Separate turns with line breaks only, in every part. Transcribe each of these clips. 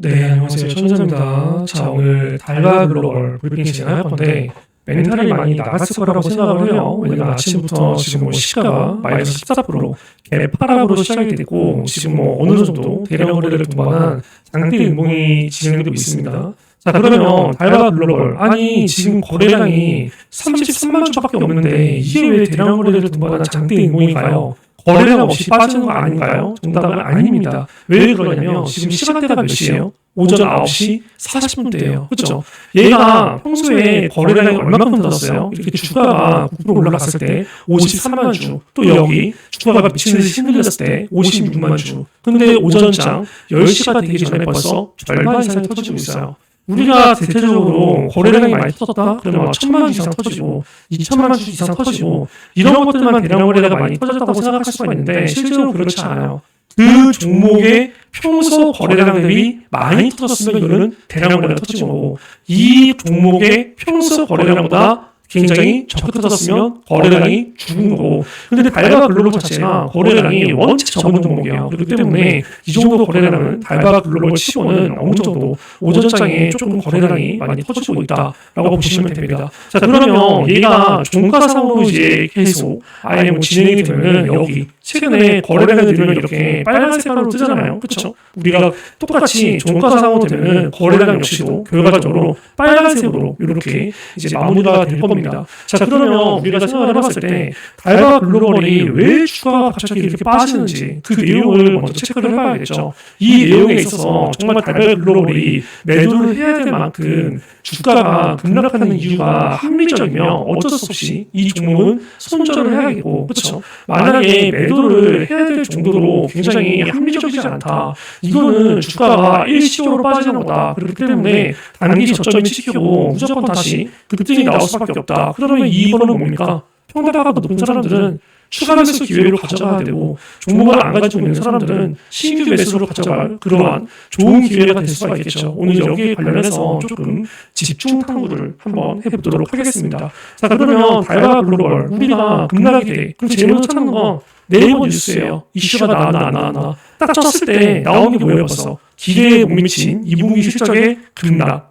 네, 안녕하세요. 천사입니다. 자, 오늘 달바 글로벌 브리핑 진행할 건데, 멘탈이 많이 나갔을 거라고 생각을 해요. 왜냐면 아침부터 지금 뭐 시가가 마이너스 14%, 개파락으로 시작이 됐고, 지금 뭐 어느 정도 대량 거래를 동반한 장대 인봉이 진행되고 있습니다. 자, 그러면 달바 글로벌. 아니, 지금 거래량이 33만 주밖에 없는데, 이게 왜 대량 거래를 동반한 장대 인봉인가요? 거래량 없이 빠지는 거 아닌가요? 정답은 아닙니다. 왜 그러냐면 지금 시간대가 몇 시예요? 오전 9시 40분대예요. 그렇죠? 얘가 평소에 거래량이 얼마큼 늘었어요? 이렇게 주가가 9% 올라갔을 때 53만 주, 또 여기 주가가 미친 듯이 흔들렸을 때 56만 주. 근데 오전장 10시가 되기 전에 벌써 절반 이상이 터지고 있어요. 우리가 대체적으로 거래량이 많이 터졌다? 그러면 천만 주 이상 터지고, 이천만 주 이상 터지고, 이런 것들만 대량 거래가 많이 터졌다고 생각할 수가 있는데, 실제로 그렇지 않아요. 그 종목의 평소 거래량 대비 많이 터졌으면 이거는 대량 거래가 터진 거고, 이 종목의 평소 거래량보다 굉장히 적게 터졌으면 거래량이 죽은 거고. 근데 달바 글로벌 자체가 거래량이 원체 적은 종목이에요. 그렇기 때문에 이 정도 거래량은 달바 글로벌 치고는 어느 정도 오전장에 조금 거래량이 많이 터지고 있다라고 보시면 됩니다. 자 그러면 얘가 종가상으로 이제 계속 아예 뭐 진행이 되면은 여기 최근에 거래량을 들면 이렇게 빨간 색깔로 뜨잖아요. 그렇죠 우리가 똑같이 종가상으로 되면은 거래량 역시도 결과적으로 빨간색으로 이렇게 이제 마무리가 될 겁니다 겁니다. 자, 그러면 우리가 생각을 해봤을 때 달바 글로벌이 왜 주가가 갑자기 이렇게 빠지는지 그 내용을 먼저 체크를 해봐야겠죠. 이 내용에 있어서 정말 달바 글로벌이 매도를 해야 될 만큼 주가가 급락하는 이유가 합리적이면 어쩔 수 없이 이 종목은 손절을 해야겠고, 그렇죠? 만약에 매도를 해야 될 정도로 굉장히 합리적이지 않다. 이거는 주가가 일시적으로 빠지는 거다. 그렇기 때문에 단기 저점이 지키고 무조건 다시 급등이 나올 수밖에 없다. 없다. 그러면 이거는 뭡니까? 평대가가 높은 사람들은 추가 매수 기회로 가져가야 되고 종목을 안 가지고 있는 사람들은 신규 매수로 가져갈 그러한 좋은 기회가 될 수가 있겠죠. 오늘 여기에 관련해서 조금 집중 탐구를 한번 해보도록 하겠습니다. 자 그러면 달바 글로벌 우리가 급락이 돼. 그럼 먼저 찾는 건 네이버 뉴스예요. 이슈가 나왔나 안 나왔나. 딱 쳤을 때 나온 게 벌써. 기대에 못 미친 2분기 실적의 급락.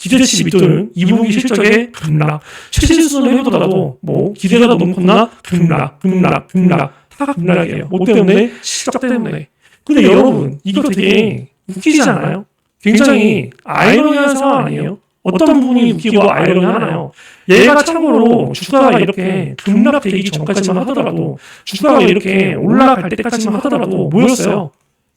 기대치 밑도는 2분기 실적의 급락. 최신 수준을 해보더라도 뭐 기대가 너무 컸나 급락, 급락, 급락. 다 급락이에요. 뭐 때문에? 실적 때문에. 근데 여러분 이거 되게 웃기지 않아요? 굉장히 아이러니한 상황 아니에요? 어떤 부분이 웃기고 아이러니하나요? 얘가 참고로 주가가 이렇게 급락되기 전까지만 하더라도 주가가 이렇게 올라갈 때까지만 하더라도 뭐였어요?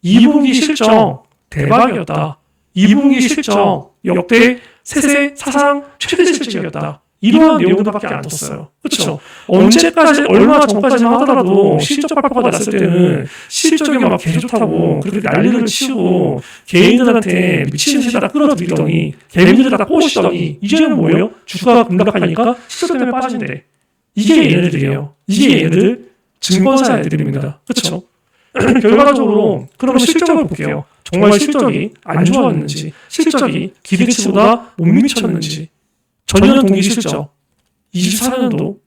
2분기 실적 대박이었다. 2분기 실적 역대 세세 사상 최대 실적이었다. 이러한 내용들밖에 안 떴어요. 그렇죠? 언제까지 얼마 전까지만 하더라도 실적 발표가 났을 때는 실적이 막 개좋다고 그렇게 난리를 치고 개인들한테 미친 듯이 다 끌어들이더니 개미들 다 꼬시더니 이제는 뭐예요? 주가가 급락하니까 실적 때문에 빠진대. 이게 얘네들이에요. 이게 얘네들 증권사 애들입니다. 그렇죠? 결과적으로 그러면 실적을 볼게요. 정말 실적이 안 좋았는지, 실적이 기대치보다 못 미쳤는지, 전년 동기 실적 24년도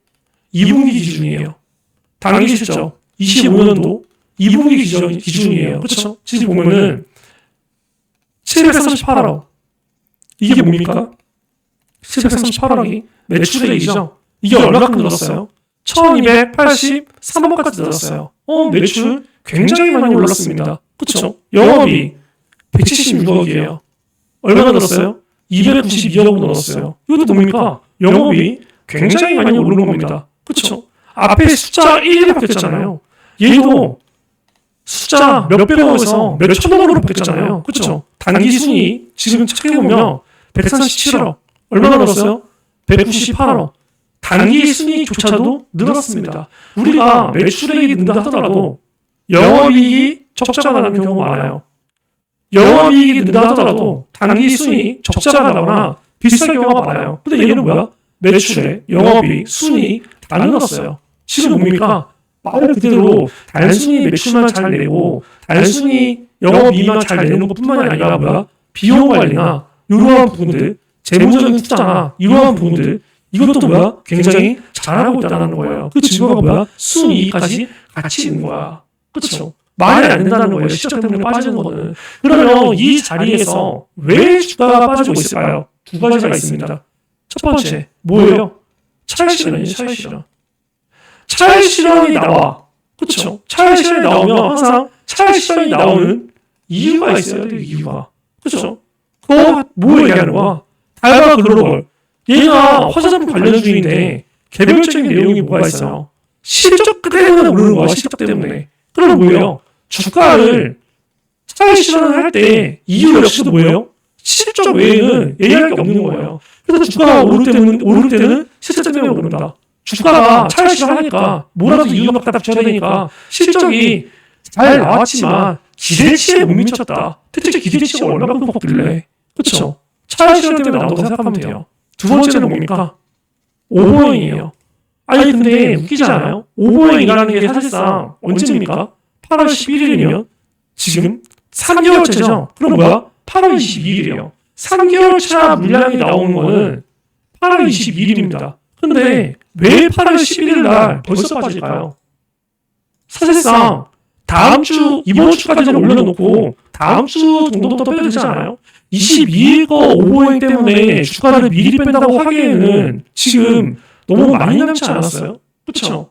2분기 기준이에요. 당기 실적 25년도 2분기 기준, 기준이에요. 그렇죠? 지금 보면은 738억 이게 뭡니까? 738억이 매출액이죠. 이게 얼마큼 늘었어요? 1283억까지 늘었어요. 어, 매출 굉장히 많이 올랐습니다. 그렇죠? 영업이 176억이에요. 얼마나 늘었어요? 292억 늘었어요. 이것도 뭡니까? 영업이 굉장히 많이 오른 겁니다. 그렇죠? 앞에 숫자 1이 바뀌었잖아요. 얘도 숫자 몇백억에서 몇천억으로 바뀌었잖아요. 그렇죠? 단기 순위 지금 체크해보면 137억 얼마나 늘었어요? 198억 단기 순위조차도 늘었습니다. 우리가 매출액이 는다 하더라도 영업이익이 적자가 나는 경우가 많아요. 영업이익이 는다 하더라도 단기 순위 적자가 나거나 비슷한 경우가 많아요. 근데 얘는 뭐야? 매출에 영업이익, 순위 다 늘었어요. 지금 뭡니까? 말 그대로 단순히 매출만 잘 내고 단순히 영업이익만 잘 내는 것뿐만이 아니라 뭐야? 비용 관리나 이러한 부분들, 재무적인 투자나 이러한 부분들 이것도 뭐야? 굉장히 잘하고 있다는 거예요. 그 증거가 뭐야? 순이익까지 같이 있는 거야. 그렇죠? 말이 안 된다는 거예요. 실적 때문에 빠지는 거는. 그러면 이 자리에서 왜 주가가 빠지고 있을까요? 두 가지가 있습니다. 첫 번째, 뭐예요? 차익 실현이에요, 차익 실현. 차익 실현이 나와. 그렇죠? 차익 실현이 나오면 항상 차익 실현이 나오는 이유가 있어야 돼요, 이유가. 그렇죠? 그거 뭐 얘기하는 거야? 달바 글로벌. 얘가 화장품 관련주인데 개별적인 내용이 뭐가 있어요? 실적 때문에 오르는 거야, 실적 때문에. 그럼 뭐예요? 주가를 차익 실현을 할 때 이유 역시도 뭐예요? 실적 외에는 얘기할 게 없는 거예요. 그래서 주가가 오를 때는 오를 때는 실적 때문에 오른다. 주가가 차익 실현하니까 뭐라도 이유가 갖다 붙여야 되니까 실적이 잘 나왔지만 기대치에 못 미쳤다. 대체 기대치가 얼마만큼 먹길래? 그렇죠? 차익 실현 때문에 나온다고 생각하면 돼요. 두 번째는 뭡니까? 오버행이에요. 아니 근데 웃기지 않아요? 오버행이라는 게 사실상 언제입니까? 8월 11일이면 지금 3개월째죠? 그럼 뭐야? 8월 22일이에요. 3개월 차 물량이 나오는 거는 8월 22일입니다. 근데 왜 8월 11일 날 벌써 빠질까요? 사실상 다음 주 이번 주까지는 올려놓고 다음 주 정도부터 빼야 되지 않아요? 22일 거 오버행 때문에 주가를 미리 뺀다고 하기에는 지금 너무 많이 남지 않았어요? 그렇죠?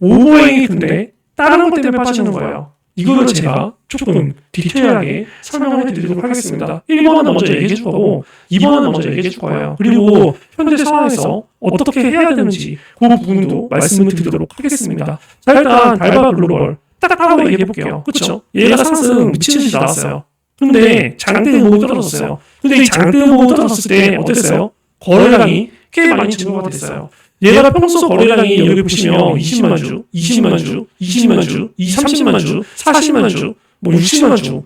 오버행이 근데 다른 것 때문에 빠지는 거예요. 이거를 제가 조금 디테일하게 설명을 해드리도록 하겠습니다. 1번은 먼저 얘기해 줄 거고 2번은 먼저 얘기해 줄 거예요. 그리고 현재 상황에서 어떻게 해야 되는지 그 부분도 말씀을 드리도록 하겠습니다. 자 일단 달바 글로벌 딱 하고 얘기해 볼게요. 그렇죠? 얘가 상승 미친 듯이 나왔어요. 근데 장대 음모가 떨어졌어요. 근데 이 장대 음모가 떨어졌을 때 어땠어요? 거래량이 꽤 많이 증가가 됐어요. 얘가 평소 거래량이 여기 보시면 20만 주, 20만 주, 20만 주, 30만 주, 40만 주, 뭐 60만 주.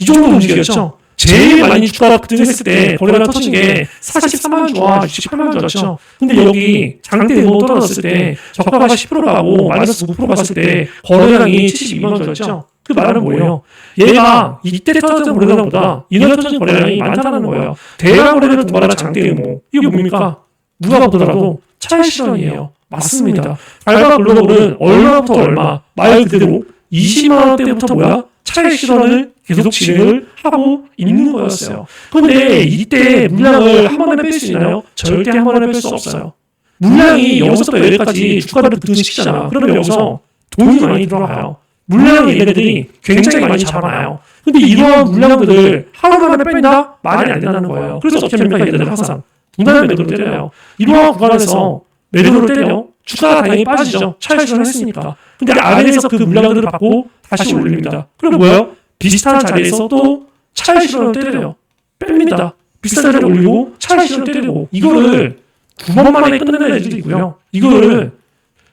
이 정도 움직였죠. 제일 많이 주가가 급등했을 때 거래량 터진 게 43만 주와 68만 주였죠. 근데 여기 장대 음모 떨어졌을 때 저가가 10% 가고 마이너스 9% 갔을 때 거래량이 72만 주였죠. 그 말은 뭐예요? 얘가 이때 터졌던 거래량보다 이날 터진 거래량이 많다는 거예요. 대량 거래를 동반한 장대 음모. 이게 뭡니까? 누가 보더라도 차익 실현이에요. 맞습니다. 알바 글로벌은 얼마부터 얼마 말 그대로 20만 원대부터 뭐야? 차익 실현을 계속 진행을 하고 있는 거였어요. 근데 이때 물량을 한 번에 뺄 수 있나요? 절대 한 번에 뺄 수 없어요. 물량이 여기서부터 여기까지 주가를 급등시키잖아. 그러면 여기서 돈이 많이 들어가요. 물량이 얘네들이 굉장히 많이 잡아놔요. 근데 이러한 물량들을 하루 만에 뺀다? 말이 안 된다는 거예요. 그래서 어떻게 합니까? 얘네들은 항상 분할 매도를 때려요. 이러한 구간에서 매도를 때려 주가가 당연히 빠지죠. 차익 실현을 했으니까. 근데 아래에서 그 물량들을 받고 다시 올립니다. 그럼 뭐예요? 비슷한 자리에서 또 차익 실현을 때려요. 뺍니다. 비슷한 자리에 올리고 차익 실현을 때리고 이거를 두 번 만에 끝내는 애들도 있고요. 이거를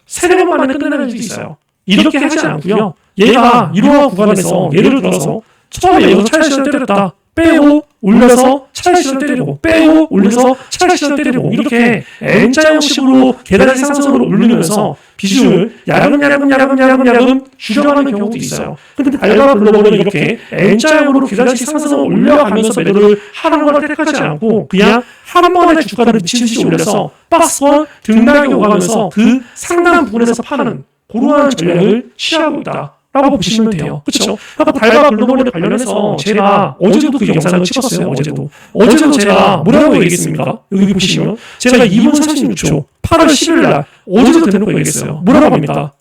세네 번 만에 끝내는 애들도 있어요. 이렇게 하지 않고요. 얘가 이러한 구간에서 예를 들어서 처음에 여기서 차익 실현 때렸다. 빼고 올려서 실현 때리고 빼고 올려서 실현 때리고 이렇게 N자 형식으로 계단의 상승으로 올리면서 비중을 야금야금 야금 야금 야금 줄여가는 경우도 있어요. 근데 알바 글로벌은 이렇게 N자형으로 계단식 상승을 올려가면서 매도를 하는 걸 택하지 않고 그냥 한 번에 주가를 미친 듯이 올려서 박스권 등락이 오가면서 그 상당 부분에서 파는 그러한 전략을 취하고 있다. 라고 보시면 돼요. 그렇죠? 아까 달바 글로벌에 관련해서 제가 어제도 그 영상을 찍었어요. 어제도. 어제도 제가 뭐라고 얘기했습니까? 여기 보시면 제가 2분 36초 8월 10일 날 어제도 대놓고 얘기했어요. 뭐라고 합니까?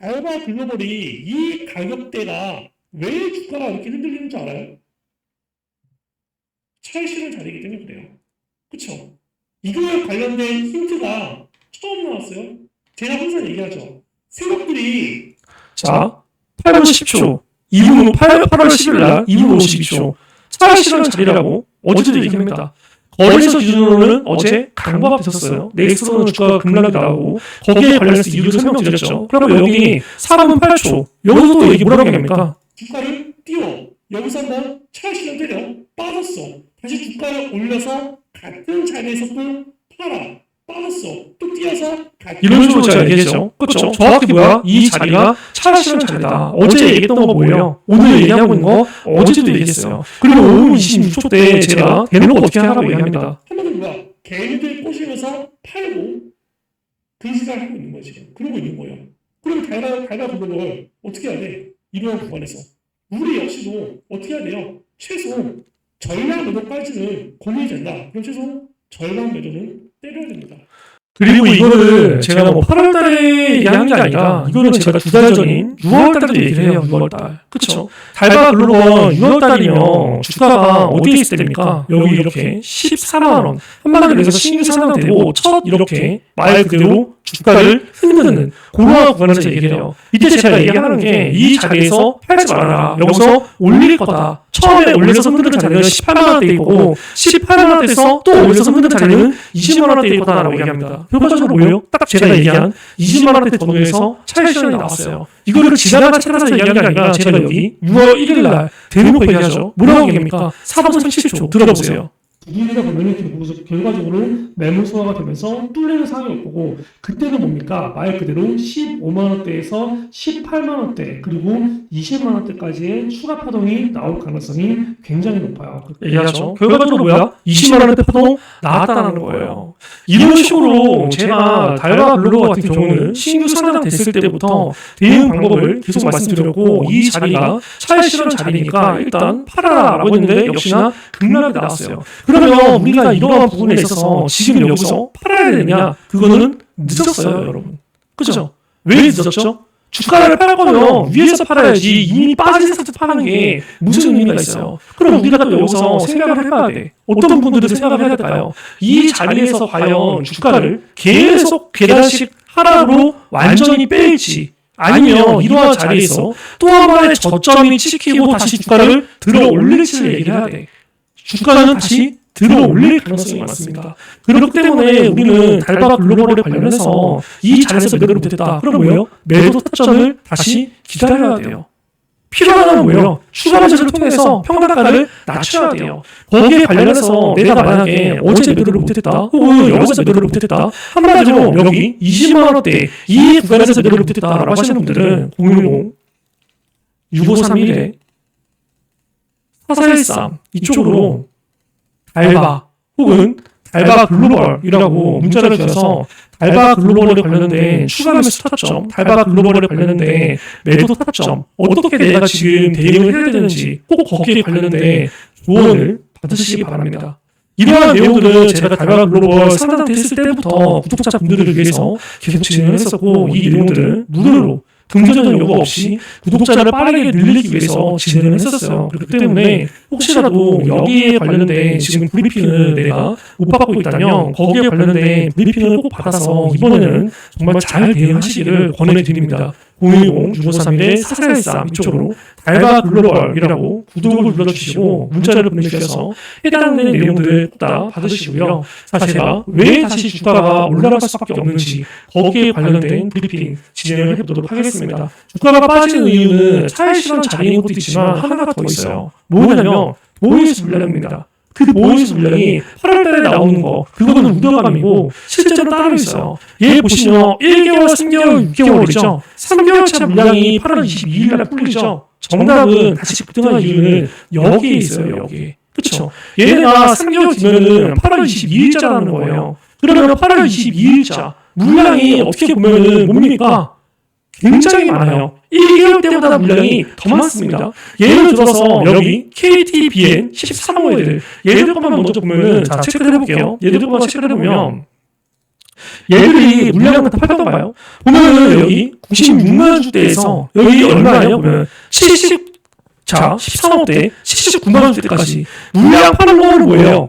달바 글로벌이 이 가격대가 왜 주가가 이렇게 흔들리는 줄 알아요? 차익실현 자리이기 때문에 그래요. 그렇죠? 이거에 관련된 힌트가 처음 나왔어요. 제가 항상 얘기하죠. 세력들이 자, 8분 10초, 2분 8, 8월 10일 날 2분 52초. 차익 실현 자리라고 어제도 얘기합니다. 거래소 기준으로는 어제 강보 앞에 섰어요. 넥스트로는 주가가 급락이 나오고 거기에 관련해서 이유를 설명드렸죠. 그러면 여기 4분 8초 여기서 또 얘기 뭐라고 얘기합니까? 주가를 띄워 여기서 한번 실현 때려 빠졌어. 다시 주가를 올려서 같은 자리에서 또 팔아. 빠졌어. 또 뛰어서 이런 식으로 제가 얘기했죠. 그렇죠. 정확히 뭐야? 이 자리가 차익 실현 자리다. 어제 얘기했던 거 뭐예요? 오늘 얘기하고 있는 거 어제도 얘기했어요. 그리고 5분 26초 때 제가 대놓고 어떻게 하라고 얘기합니다. 한번은 뭐야? 개인들 꼬시면서 팔고 그 시간을 하고 있는 거지. 그러고 있는 거예요. 그럼 달바, 달바 블록을 어떻게 해야 돼? 이러한 구간에서. 우리 역시도 어떻게 해야 돼요? 최소 전량 매도까지는 공유이 된다. 그럼 최소 절반 매도는 때려야 됩니다. 그리고 이거를 제가 뭐 8월 달에 얘기한 게 아니라 이거는 제가 두 달 전인 6월 달도 얘기를 해요. 6월 달. 그쵸? 달바 블록은 6월 달이면 주가가 어디에 있을 때입니까? 여기 이렇게 14만 원. 한마디로 해서 신규 상장되고 첫 이렇게 말 그대로 주가를 흔드는 그러한 구간에서 얘기를 해요. 이때 제가 얘기하는 게 이 자리에서 팔지 말아라. 여기서 올릴 거다. 처음에 올려서 흔드는 자리는 18만 원대일 거고 18만 원대에서 또 올려서 흔드는 자리는 20만 원대일 거다라고 얘기합니다. 결과적으로 뭐예요? 딱 제가 얘기한 20만 원대 정도에서 차익 실현이 나왔어요. 이거를 지나가 찾아서 얘기하는 게 아니라 제가 여기 6월 1일 날 대놓고 얘기하죠. 뭐라고 얘기합니까? 4번 30초 들어보세요. 이기다 보면 결국- 결과적으로 매물 소화가 되면서 뚫리는 상황이 오고 그때는 뭡니까 말 그대로 15만 원대에서 18만 원대 그리고 20만 원대까지의 추가 파동이 나올 가능성이 굉장히 높아요. 얘기하죠. 결과적으로 뭐야? 20만 원대 파동 나왔다는 거예요. 이런 식으로 제가 달바 블로그 같은 경우는 신규 상장 됐을 때부터 대응 방법을 계속 말씀드렸고 이 자리가 차익 실현 자리니까 일단 팔아라라고 했는데 역시나 급락이 나왔어요. 그러면 우리가 이러한 부분에 있어서 지금 여기서 팔아야 되느냐? 그거는 늦었어요, 여러분. 그죠? 왜 늦었죠? 주가를 팔 거면 위에서 팔아야지 이미 빠진 상태 파는 게 무슨 의미가 있어요? 그럼 우리가 또 여기서 생각을 해봐야 돼. 어떤 분들은 생각을 해야 될까요? 이 자리에서 과연 주가를 계속 계단식 하락으로 완전히 뺄지 아니면 이러한 자리에서 또 한 번의 저점이 찍히고 다시 주가를 들어 올릴지를 얘기를 해야 돼. 주가는 다시 들어 올릴 가능성이 많습니다. 그렇기 때문에 우리는 달바 글로벌에 관련해서 이 자리에서 매도를 못했다. 그럼 뭐예요? 매도 타점을 다시 기다려야 돼요. 필요한 건 뭐예요? 추가 매수를 통해서 평단가를 낮춰야 돼요. 거기에 관련해서 내가 만약에 어제 매도를 못했다, 혹은 여기서 매도를 못했다, 한마디로 여기 20만 원대 이 구간에서 매도를 못했다라고 하시는 분들은 010 6531에 4413 이쪽으로 달바 혹은 달바 글로벌이라고 문자를 주셔서 달바 글로벌에 관련된 추가 매수 타점, 달바 글로벌에 관련된 매도 타점, 어떻게 내가 지금 대응을 해야 되는지 꼭 거기에 관련된 조언을 받으시기 바랍니다. 이러한 내용들은 제가 달바 글로벌 상담됐을 때부터 구독자분들을 위해서 계속 진행을 했었고 이 내용들은 무료로 금전적 요구 없이 구독자를 빠르게 늘리기 위해서 진행을 했었어요. 그렇기 때문에 혹시라도 여기에 관련된 지금 브리핑을 내가 못 받고 있다면 거기에 관련된 브리핑을 꼭 받아서 이번에는 정말 잘 대응하시기를 권해드립니다. 010-6531-4413 이쪽으로 달바 글로벌이라고 구독을 눌러주시고 문자를 보내주셔서 해당되는 내용들을 다 받으시고요. 자, 제가 왜 다시 주가가 올라갈 수밖에 없는지 거기에 관련된 브리핑 진행을 해보도록 하겠습니다. 주가가 빠지는 이유는 차익 실현 자리인 것도 있지만 하나가 더 있어요. 뭐냐면 보이스 물량입니다. 그 보이스 물량이 8월달에 나오는 거 그거는 우려감이고 실제로 따로 있어요. 얘 보시면 1개월, 3개월, 6개월이죠. 3개월차 물량이 8월 22일날 풀리죠. 정답은 다시 급등한 이유는 여기에 있어요. 여기에. 그쵸? 얘네가 3개월 뒤면은 8월 22일자라는 거예요. 그러면 8월 22일자 물량이 어떻게 보면은 뭡니까? 굉장히 많아요. 1개월 때보다 물량이 더 많습니다. 예를 들어서 여기 KTBN 13호들 얘들 것만 먼저 보면은 자 체크를 해볼게요. 얘들 것만 체크를 해보면 얘들이 물량을 다 팔던 가요? 보면은 여기 96만 주대에서 여기 얼마예요? 보면 70 자, 13호 때 79만 원 주대까지 물량 파는 거는 뭐예요?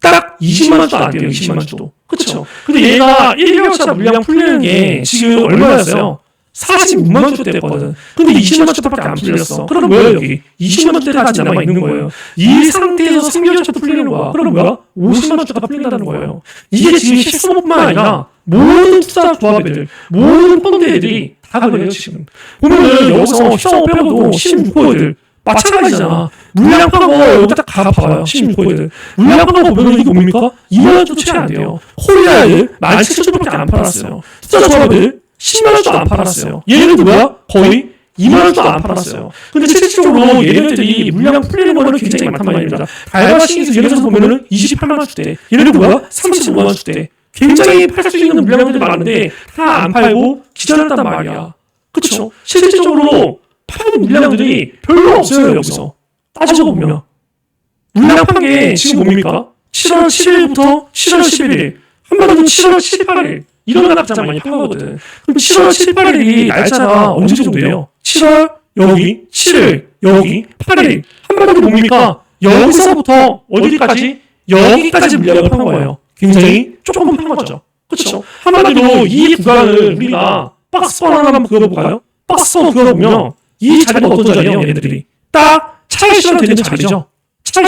딱 20만 주도 안 돼요. 20만 주도. 그렇죠. 근데 얘가 1개월차 물량 풀리는 게 지금 얼마였어요? 46만 주대 됐거든. 근데 20만 주밖에 안 풀렸어. 그럼 뭐야 여기? 20만 주대까지 남아 있는 거예요. 이 상태에서 3개월차도 풀리는 거야. 그럼 뭐야? 50만 주가 풀린다는 거예요. 이게 지금 13호뿐만 아니라 모든 투자 조합들, 모든 펀드들이 다 그래요 지금. 보면은 여기서 13호 빼고도 16호들 마찬가지잖아. 물량 파고 여기 딱 가봐요. 16호들. 물량 파고 보면 이거 뭡니까? 2만 주도 채 안 돼요. 코리아에 17,000주밖에 안 팔았어요. 투자 조합들 10만 원도 안 팔았어요. 얘네들 뭐야? 거의 2만 원도 안 팔았어요. 근데 실질적으로 얘네들이 물량 풀리는 거는 굉장히 많단 말입니다. 알바시에서 예를 들어서 보면은 28만 주대. 얘네들 뭐야? 35만 주대. 굉장히 팔 수 있는 물량들이 많은데 다 안 팔고 기절했단 말이야. 그렇죠. 실질적으로 파는 물량들이 별로 없어요 여기서 따지고 보면 물량 판 게 지금 뭡니까? 7월 7일부터 7월 11일 한마디로 7월 7, 8일 이런 가닥장 많이 판 거거든. 그럼 7월 7, 8일이 날짜가 언제 정도예요? 7월 여기 7일 여기 8일 한마디로 뭡니까? 여기서부터 어디까지? 여기까지 물량을 판 거예요. 굉장히 조금 판 거죠. 그렇죠. 한마디로 이 구간을 우리가 박스권 하나 한번 그어볼까요? 박스권 그어보면 이 자리가 어떤 자리예요? 얘네들이 딱 차례 실현 되는 자리죠.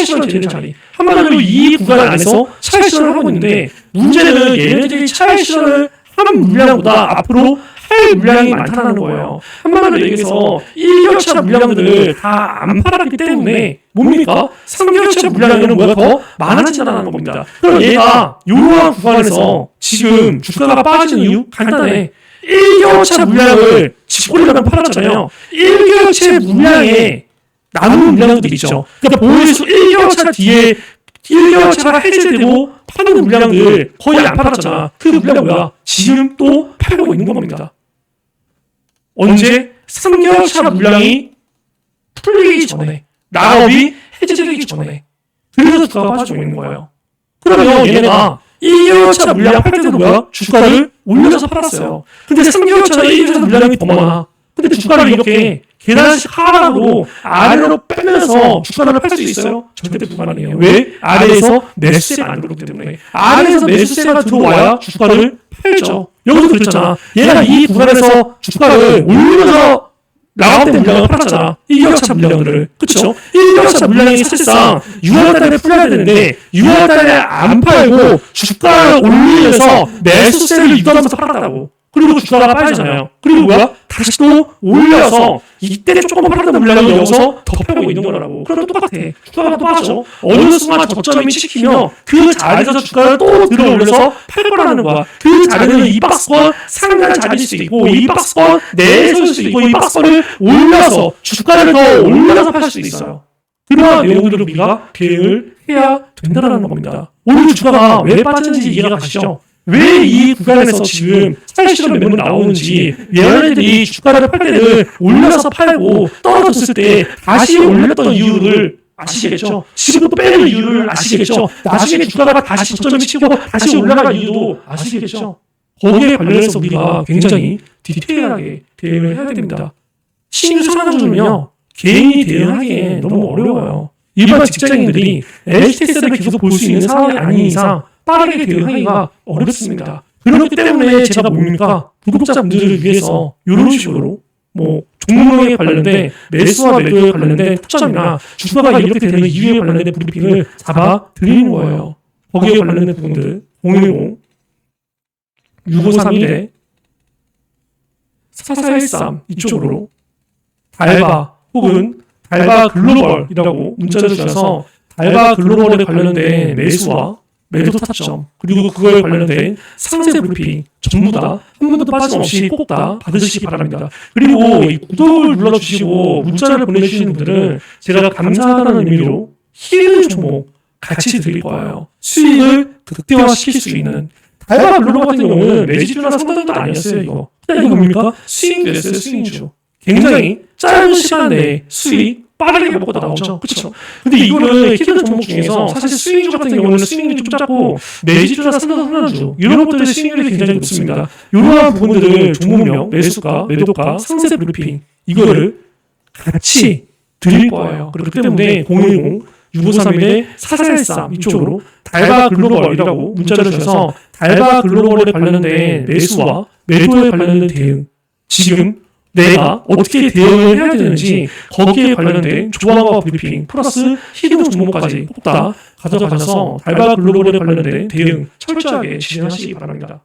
실현 되는 자리. 한마디로 이 구간 안에서 실현을 하고 있는데 문제는 얘네들이 실현을 한 물량보다 앞으로 할 물량이 많다는 거예요. 한마디로 얘기해서 1개월차 물량들을 다 안 팔았기 때문에 뭡니까? 3개월차 물량에는 뭐가 더 많아진다는 겁니다. 그럼 얘가 이러한 구간에서 지금 주가가 빠지는 이유 간단해. 1개월차 물량을 집고리라면 팔았잖아요. 1개월차 물량에 남은 물량들이 있죠. 그러니까 보유수 1개월차 뒤에 1개월차가 해제되고 파는 물량들 거의 안 팔았잖아. 그 물량 뭐야? 지금 또 팔고 있는 겁니다. 언제? 3개월차 물량이 풀리기 전에 낙업이 해제되기 전에 그래서 주가가 빠지고 있는 거예요. 그러면 얘네가 1개월차 물량 팔 때도 뭐야? 주가를 올려서 팔았어요. 근데 3개월차 1개월차 물량이 더 많아. 근데 주가를 이렇게 계단식 하락으로 아래로 빼면서 주가를 팔 수 있어요? 절대 불가능해요. 왜? 아래에서 매수세가 안 들어오기 때문에. 아래에서 매수세가 들어와야 주가를 팔죠. 여기서 그랬잖아. 얘가 이 구간에서 주가를 올리면서 나왔던 물량을 팔았잖아. 1개월차 물량들을. 그쵸? 1개월차 물량이 사실상 6월달에 풀려야 되는데 6월달에 안 팔고 주가를 올리면서 매수세를 유도하면서 팔았다고. 그리고 주가가 빠지잖아요. 그리고 뭐야? 다시 또 올려서 이때 조금 팔았던 물량을 여기서 더 팔고 있는 거라고. 그럼 똑같아. 주가가 또 빠져. 어느 순간 저점이 찍히면 그 자리에서 주가를 또 들어 올려서 팔 거라는 거야. 그 자리는 이 박스권 상단 자리일 수 있고 이 박스권 내에 설수 있고 이 박스권을 올려서 주가를 더 올려서 팔수 있어요. 그러한 내용들을 우리가 대응을 해야 된다는 겁니다. 오늘 주가가 왜 빠졌는지 이해가 가시죠? 왜 이 구간에서 지금 사실은 매물 나오는지 얘네들이 주가를 팔 때는 올려서 팔고 떨어졌을 때 다시 올렸던 이유를 아시겠죠? 지금 또 빼는 이유를 아시겠죠? 나중에 주가가 다시 저점이 치고 다시 올라갈 이유도 아시겠죠? 거기에 관련해서 우리가 굉장히 디테일하게 대응을 해야 됩니다. 신규 상황주는요 개인이 대응하기에 너무 어려워요. 일반 직장인들이 HTS를 계속 볼 수 있는 상황이 아닌 이상 빠르게 대응하기가 어렵습니다. 그렇기 때문에 제가 뭡니까? 구독자분들을 위해서 이런 식으로 뭐 종목에 관련된 매수와 매도에 관련된 특점이나 주가가 이렇게 되는 이유에 관련된 브리핑을 잡아 드리는 거예요. 거기에 관련된 부분들. 010 6531에 4413 이쪽으로 달바 혹은 달바 글로벌이라고 문자를 주셔서 달바 글로벌에 관련된 매수와 매도 타점 그리고 그거에 관련된 상세 브리핑 전부 다 한 번도 빠짐없이 꼭 다 받으시기 바랍니다. 그리고 이 구독을 눌러주시고 문자를 보내주시는 분들은 제가 감사하다는 의미로 힐링 종목 같이 드릴 거예요. 수익을 극대화시킬 수 있는 달바 글로벌 같은 경우는 매지주나 상단도 아니었어요 이거. 그냥 이거 뭡니까? 스윙주였어요 스윙주. 굉장히 짧은 시간 내에 수익 빠르게 먹고 나오죠. 그렇죠. 근데 이거는 히든 종목 중에서 사실 스윙주 같은 경우는 스윙률이 좀 작고 매지주나 상단주 이런 것들의 스윙률이 굉장히 높습니다. 이러한 부분들을 종목명, 매수가, 매도가, 상세 브리핑 이거를 같이 드릴 거예요. 그렇기 때문에 010 6531에 4413 이쪽으로 달바 글로벌이라고 문자를 주셔서 달바 글로벌에 관련된 매수와 매도에 관련된 대응 지금 내가 어떻게 대응을 해야 되는지 거기에 관련된 조화와 브리핑 플러스 히든 종목까지 꼭다 가져가셔서 달바 글로벌에 관련된 대응 철저하게 진행하시기 바랍니다.